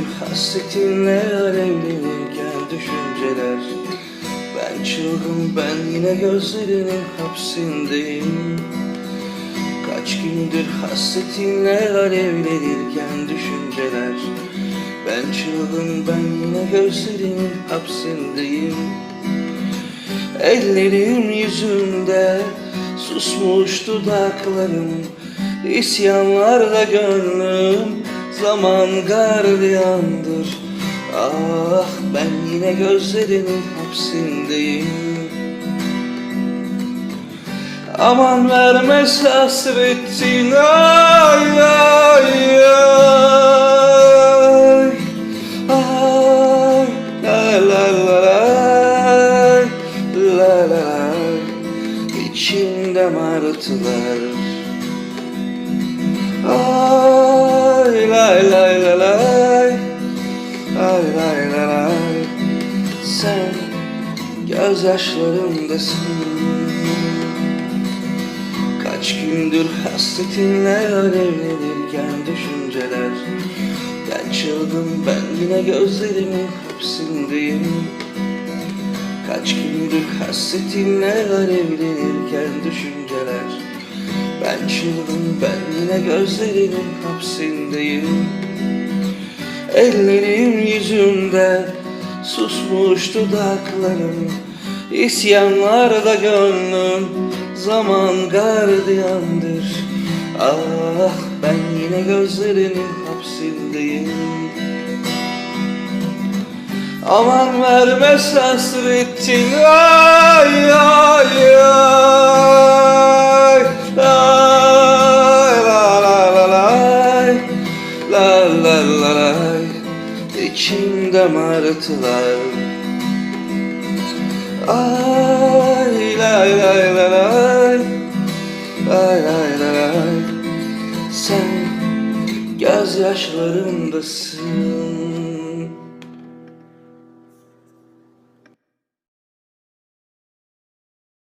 hasretinle alevlenirken düşünceler. Ben çılgın ben yine gözlerinin hapsindeyim. Kaç gündür hasretinle alevlenirken düşünceler. Ben çılgın ben yine gözlerinin hapsindeyim. Ellerim yüzümde susmuş dudaklarım İsyanlarla gönlüm zaman gardiyandır. Ah ben yine gözlerinin hapsindeyim. Aman vermez hasretin ay ay ay. Ay la la la la la İçimde martılar. Ay lay lay lay lay. Ay lay lay lay. Sen gözyaşlarımdasın. Kaç gündür hasretinle alevlenirken düşünceler. Ben çılgın ben yine gözlerimin hapsindeyim. Kaç gündür hasretinle alevlenirken düşünceler Ben çılgın ben yine gözlerimin hapsindeyim. Ellerim yüzümde susmuş dudaklarım. İsyanlarda gönlüm zaman gardiyandır. Ah ben yine gözlerinin hapsindeyim. Aman vermez hasretin ay İçimde martılar. Ay lay lay lay lay. Lay lay lay. Sen gözyaşlarımdasın